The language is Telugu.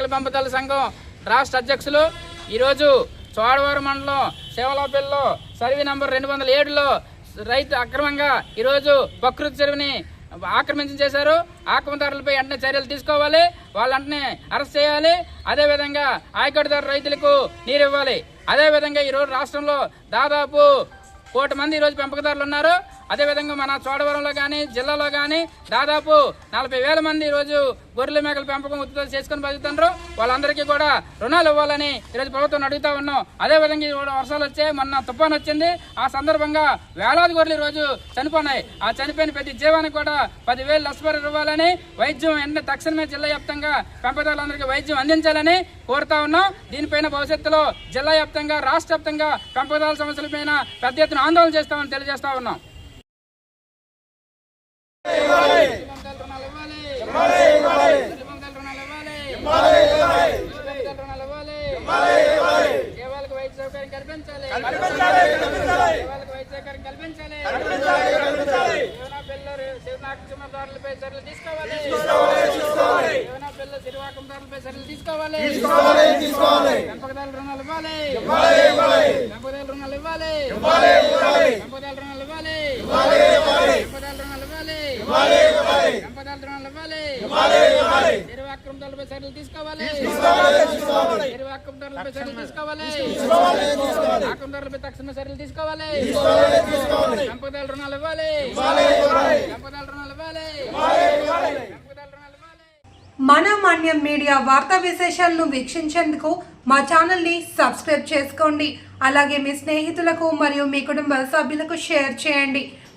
పెంపకాల సంఘం రాష్ట్ర అధ్యక్షులు. ఈరోజు చోడవరం మండలం శివలాపల్లిలో సర్వే నంబర్ రెండు వందల ఏడులో రైతు అక్రమంగా ఈరోజు ప్రకృతి చెరువుని ఆక్రమించి చేశారు. ఆక్రమణదారులపై వెంటనే చర్యలు తీసుకోవాలి. వాళ్ళంటనే అరెస్ట్ చేయాలి. అదేవిధంగా ఆయకట్టుదారు రైతులకు నీరు ఇవ్వాలి. అదేవిధంగా ఈరోజు రాష్ట్రంలో దాదాపు కోటి మంది ఈరోజు పెంపకదారులు ఉన్నారు. అదేవిధంగా మన చోడవరంలో కానీ జిల్లాలో కానీ దాదాపు నలభై వేల మంది ఈరోజు గొర్రెల మేకల పెంపకం ఉత్పత్తి చేసుకుని బతుకుతుండ్రు. వాళ్ళందరికీ కూడా రుణాలు ఇవ్వాలని ఈరోజు ప్రభుత్వం అడుగుతా ఉన్నాం. అదేవిధంగా ఈ వర్షాలు వచ్చాయి మొన్న తుఫాన్ వచ్చింది. ఆ సందర్భంగా వేలాది గొర్రెలు ఈరోజు చనిపోయినాయి ఆ చనిపోయిన ప్రతి జీవానికి కూడా పదివేలు నష్టపరి ఇవ్వాలని వైద్యం వెంటనే తక్షణమే జిల్లా వ్యాప్తంగా పెంపకదారులందరికీ వైద్యం అందించాలని కోరుతా ఉన్నాం. దీనిపైన భవిష్యత్తులో జిల్లా వ్యాప్తంగా రాష్ట్ర వ్యాప్తంగా పెంపకదారుల సమస్యలపైన పెద్ద ఎత్తున ఆందోళన చేస్తామని తెలియజేస్తా ఉన్నాం. శివనాక్షమదారులపై చర్యలు తీసుకోవాలి జీవన పిల్లలు శివాకందారులపై చర్యలు తీసుకోవాలి పెంపకదారుల రుణాలు ఇవ్వాలి పెంపకదారుల రుణాలు ఇవ్వాలి పెంపకదారుల రుణాలు ఇవ్వాలి పెంపకదారుల రుణాలు ఇవ్వాలి పెంపకదారుల రుణాలు ఇవ్వాలి చెరువు ఆక్రమణదారులపై చర్యలు తీసుకోవాలి. తక్షణ చర్యలు తీసుకోవాలి. రుణాలు ఇవ్వాలి. ఇవ్వాలి మన మాన్యం మీడియా వార్తా విశేషాలను వీక్షించేందుకు మా ఛానల్ని సబ్స్క్రైబ్ చేసుకోండి. అలాగే మీ స్నేహితులకు మరియు మీ కుటుంబ సభ్యులకు షేర్ చేయండి.